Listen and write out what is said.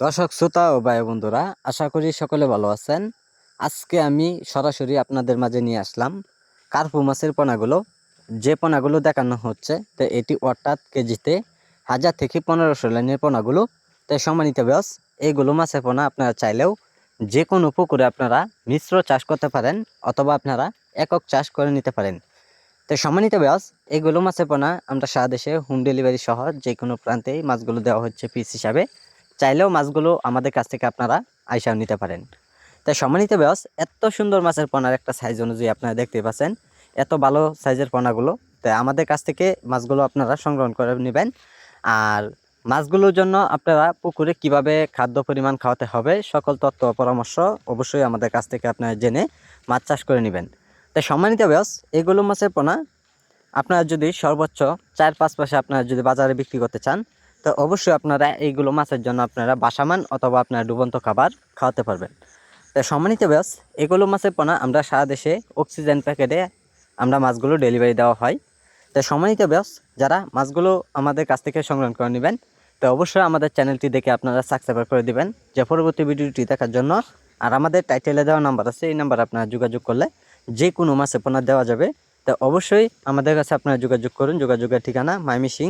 দর্শক, শ্রোতা ও ভাই বন্ধুরা, আশা করি সকলে ভালো আছেন। আজকে আমি সরাসরি আপনাদের মাঝে নিয়ে আসলাম কার্পু মাছের পোনাগুলো। যে পোনাগুলো দেখানো হচ্ছে, তো এটি অর্থাৎ কেজিতে হাজার থেকে পনেরোশো লাইনের পোনাগুলো। তো সম্মানিত ব্যাস এইগুলো মাছের পোনা আপনারা চাইলেও যে কোনো পুকুরে আপনারা মিশ্র চাষ করতে পারেন অথবা আপনারা একক চাষ করে নিতে পারেন। তো সম্মানিত ব্যাস এগুলো মাছের পোনা আমরা সারা দেশে হোম ডেলিভারি সহ যে কোনো প্রান্তেই মাছগুলো দেওয়া হচ্ছে পিস হিসাবে। চাইলেও মাছগুলো আমাদের কাছ থেকে আপনারা আইসাও নিতে পারেন। তাই সম্মানিত ব্যাস এত সুন্দর মাছের পোনার একটা সাইজ অনুযায়ী আপনারা দেখতে পাচ্ছেন, এত ভালো সাইজের পোনাগুলো। তাই আমাদের কাছ থেকে মাছগুলো আপনারা সংগ্রহ করে নেবেন। আর মাছগুলোর জন্য আপনারা পুকুরে কীভাবে খাদ্য পরিমাণ খাওয়াতে হবে, সকল ও পরামর্শ অবশ্যই আমাদের কাছ থেকে আপনারা জেনে মাছ চাষ করে নেবেন। তাই সম্মানিত ব্যাস এগুলো মাছের পোনা আপনারা যদি সর্বোচ্চ চার পাঁচ পয়সা আপনারা যদি বাজারে বিক্রি করতে চান তো অবশ্যই আপনারা এইগুলো মাছের জন্য আপনারা বাসামান অথবা আপনারা ডুবন্ত খাবার খাওয়াতে পারবেন। তো সম্মানিত ব্যাস এগুলো মাছের পোনা আমরা সারা দেশে অক্সিজেন প্যাকেটে আমরা মাছগুলো ডেলিভারি দেওয়া হয়। তো সম্মানিত ব্যাস যারা মাছগুলো আমাদের কাছ থেকে সংগ্রহ করে নেবেন, তো অবশ্যই আমাদের চ্যানেলটি দেখে আপনারা সাবস্ক্রাইব করে দিবেন। যে পরবর্তী ভিডিওটি দেখার জন্য, আর আমাদের টাইটেলে দেওয়া নাম্বার আছে, এই নাম্বার আপনারা যোগাযোগ করলে যে কোনো মাছের পোনা দেওয়া যাবে। তো অবশ্যই আমাদের কাছে আপনারা যোগাযোগ করুন। যোগাযোগের ঠিকানা মাইমি সিং